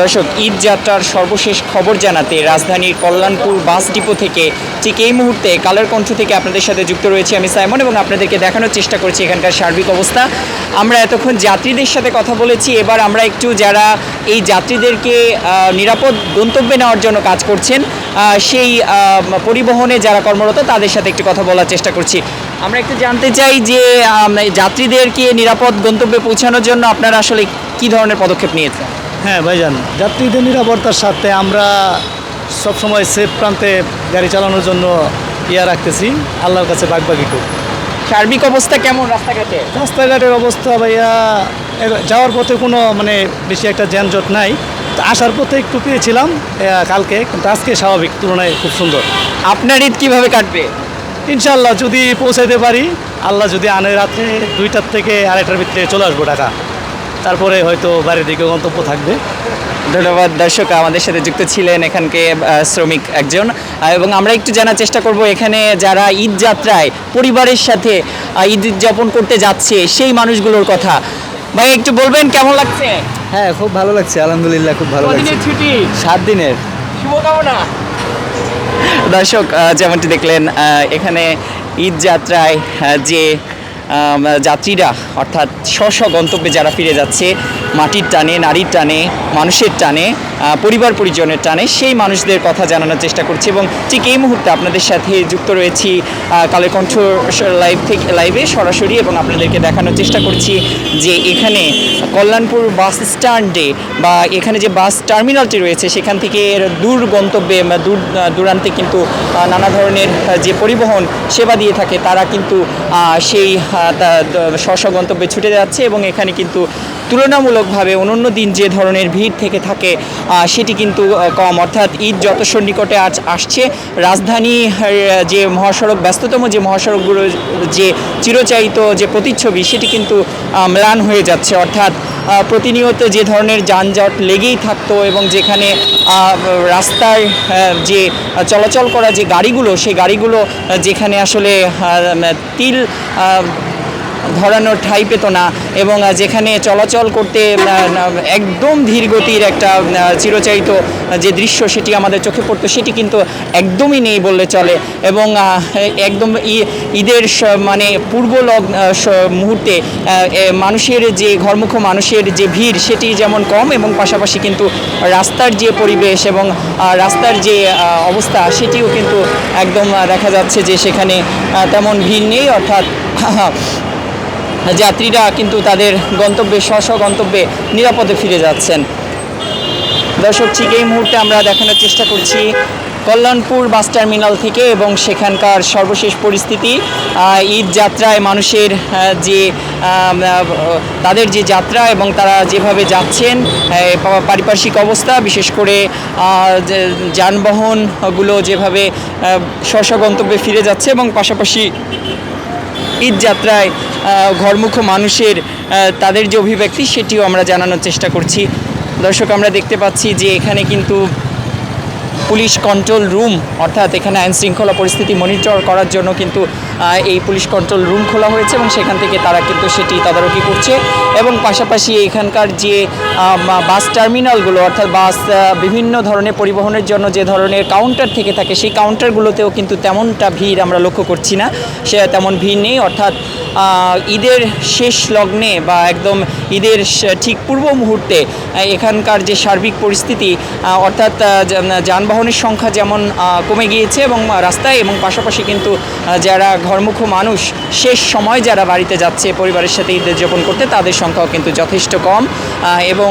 দর্শক, ঈদ যাত্রার সর্বশেষ খবর জানাতে রাজধানীর কল্যাণপুর বাস ডিপো থেকে ঠিক এই মুহূর্তে কালার কণ্ঠ থেকে আপনাদের সাথে যুক্ত রয়েছে আমি সাইমন এবং আপনাদেরকে দেখানোর চেষ্টা করছি এখানকার সার্বিক অবস্থা। আমরা এতক্ষণ যাত্রীদের সাথে কথা বলেছি, এবার আমরা একটু যারা এই যাত্রীদেরকে নিরাপদ গন্তব্যে নেওয়ার জন্য কাজ করছেন সেই পরিবহনে যারা কর্মরত তাদের সাথে একটু কথা বলার চেষ্টা করছি। আমরা একটু জানতে চাই যে যাত্রীদেরকে নিরাপদ গন্তব্যে পৌঁছানোর জন্য আপনারা আসলে কি ধরনের পদক্ষেপ নিয়েছেন? হ্যাঁ ভাইজান। যাত্রীদের নিরাপত্তার সাথে আমরা সবসময় সেফ প্রান্তে গাড়ি চালানোর জন্য ইয়া রাখতেছি। আল্লাহর কাছে বাগবাগি করি। সার্বিক অবস্থা কেমন রাস্তাঘাটে? রাস্তাঘাটের অবস্থা ভাইয়া যাওয়ার পথে কোনো মানে বেশি একটা যানজট নাই। আসার পথে একটু পেয়েছিলাম কালকে কিন্তু আজকে স্বাভাবিক তুলনায় খুব সুন্দর। আপনার ঈদ কীভাবে কাটবে? ইনশাল্লাহ যদি পৌঁছাইতে পারি আল্লাহ যদি আনে রাত্রে দুইটার থেকে আড়াইটার ভিতরে চলে আসব ঢাকা। তারপরে হয়তো বাড়ির দিকে গন্তব্য থাকবে। ধন্যবাদ দর্শক আমাদের সাথে যুক্ত ছিলেন এখানকে শ্রমিক একজন। এবং আমরা একটু জানার চেষ্টা করব এখানে যারা ঈদ যাত্রায় পরিবারের সাথে ঈদ উদযাপন করতে যাচ্ছে সেই মানুষগুলোর কথা। ভাই একটু বলবেন কেমন লাগছে? হ্যাঁ খুব ভালো লাগছে আলহামদুলিল্লাহ খুব ভালো লাগছে। ছুটি? সাত দিনের। শুভকামনা। দর্শক আহ, যেমনটি দেখলেন আহ, এখানে ঈদ যাত্রায় যে যাত্রীরা অর্থাৎ স্ব স্ব গন্তব্যে যারা ফিরে যাচ্ছে মাটির টানে, নারীর টানে, মানুষের টানে পরিবার পরিজনের টানে সেই মানুষদের কথা জানানোর চেষ্টা করছি এবং ঠিক এই মুহূর্তে আপনাদের সাথে যুক্ত রয়েছি কালের কণ্ঠ লাইভ থেকে, লাইভে সরাসরি এবং আপনাদেরকে দেখানোর চেষ্টা করছি যে এখানে কল্যাণপুর বাস স্ট্যান্ডে বা এখানে যে বাস টার্মিনালটি রয়েছে সেখান থেকে দূর গন্তব্যে দূর দূরান্তে কিন্তু নানা ধরনের যে পরিবহন সেবা দিয়ে থাকে তারা কিন্তু সেই স্ব গন্তব্যে ছুটে যাচ্ছে এবং এখানে কিন্তু তুলনামূলকভাবে অন্যান্য দিন যে ধরনের ভিড় থেকে থাকে সেটি কিন্তু কম। অর্থাৎ ঈদ যত সন্নিকটে আজ আসছে রাজধানী যে মহাসড়ক ব্যস্ততম যে মহাসড়কগুলো যে চিরচায়িত যে প্রতিচ্ছবি সেটি কিন্তু ম্লান হয়ে যাচ্ছে। অর্থাৎ প্রতিনিয়ত যে ধরনের যানজট লেগেই থাকতো এবং যেখানে আহ, রাস্তায় যে চলাচল করা যে গাড়িগুলো সেই গাড়িগুলো যেখানে আসলে তিল ধরানোর ঠাঁই পেত না এবং যেখানে চলাচল করতে একদম ধীর গতির একটা চিরচারিত যে দৃশ্য সেটি আমাদের চোখে পড়তো, সেটি কিন্তু একদমই নেই বললে চলে। এবং একদম ঈদের মানে পূর্ব মুহূর্তে মানুষের যে ঘরমুখ, মানুষের যে ভিড়, সেটি যেমন কম এবং পাশাপাশি কিন্তু রাস্তার যে পরিবেশ এবং রাস্তার যে অবস্থা, সেটিও কিন্তু একদম দেখা যাচ্ছে যে সেখানে তেমন ভিড় নেই। অর্থাৎ যাত্রীরা কিন্তু তাদের গন্তব্যে স্ব স্ব গন্তব্যে নিরাপদে ফিরে যাচ্ছেন। দর্শক, ঠিক এই মুহূর্তে আমরা দেখানোর চেষ্টা করছি কল্যাণপুর বাস টার্মিনাল থেকে এবং সেখানকার সর্বশেষ পরিস্থিতি। ঈদ যাত্রায় মানুষের যে তাদের যে যাত্রা এবং তারা যেভাবে যাচ্ছেন পারিপার্শ্বিক অবস্থা, বিশেষ করে যানবাহনগুলো যেভাবে স্ব গন্তব্যে ফিরে যাচ্ছে এবং পাশাপাশি ঈদ যাত্রায় ঘরমুখ মানুষের তাদের যে অভিব্যক্তি, সেটিও আমরা জানানোর চেষ্টা করছি। দর্শক, আমরা দেখতে পাচ্ছি যে এখানে কিন্তু পুলিশ কন্ট্রোল রুম অর্থাৎ এখানে আইন শৃঙ্খলা পরিস্থিতি মনিটর করার জন্য কিন্তু এই পুলিশ কন্ট্রোল রুম খোলা হয়েছে এবং সেখান থেকে তারা কিন্তু সেটি তদারকি করছে এবং পাশাপাশি এখানকার যে বাস টার্মিনালগুলো অর্থাৎ বাস বিভিন্ন ধরনের পরিবহনের জন্য যে ধরনের কাউন্টার থেকে থাকে সেই কাউন্টারগুলোতেও কিন্তু তেমনটা ভিড় আমরা লক্ষ্য করছি না। সে তেমন ভিড় নেই অর্থাৎ ঈদের শেষ লগ্নে বা একদম ঈদের ঠিক পূর্ব মুহূর্তে এখানকার যে সার্বিক পরিস্থিতি অর্থাৎ আহ, যা- যানবাহনের সংখ্যা যেমন কমে গিয়েছে এবং রাস্তায় এবং পাশাপাশি কিন্তু যারা ঘরমুখ মানুষ, শেষ সময় যারা বাড়িতে যাচ্ছে, পরিবারের সাথে ঈদ উদযাপন করতে, তাদের সংখ্যাও কিন্তু যথেষ্ট কম। এবং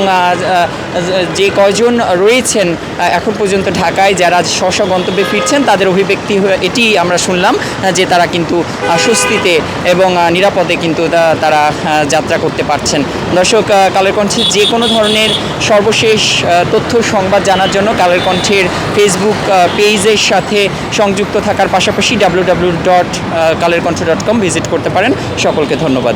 যে কয়জন রয়েছেন এখন পর্যন্ত ঢাকায় যারা স্ব গন্তব্যে ফিরছেন, তাদের অভিব্যক্তি এটি আমরা শুনলাম যে তারা কিন্তু স্বস্তিতে এবং নিরাপদে কিন্তু তারা যাত্রা করতে পারছেন। দর্শক কালের কণ্ঠে যে কোনো ধরনের সর্বশেষ তথ্য, সংবাদ জানার জন্য কালের কণ্ঠের ফেসবুক পেজের সাথে সংযুক্ত থাকার পাশাপাশি W W dot Kaler Kantho dot com visit করতে পারেন। সকলকে ধন্যবাদ।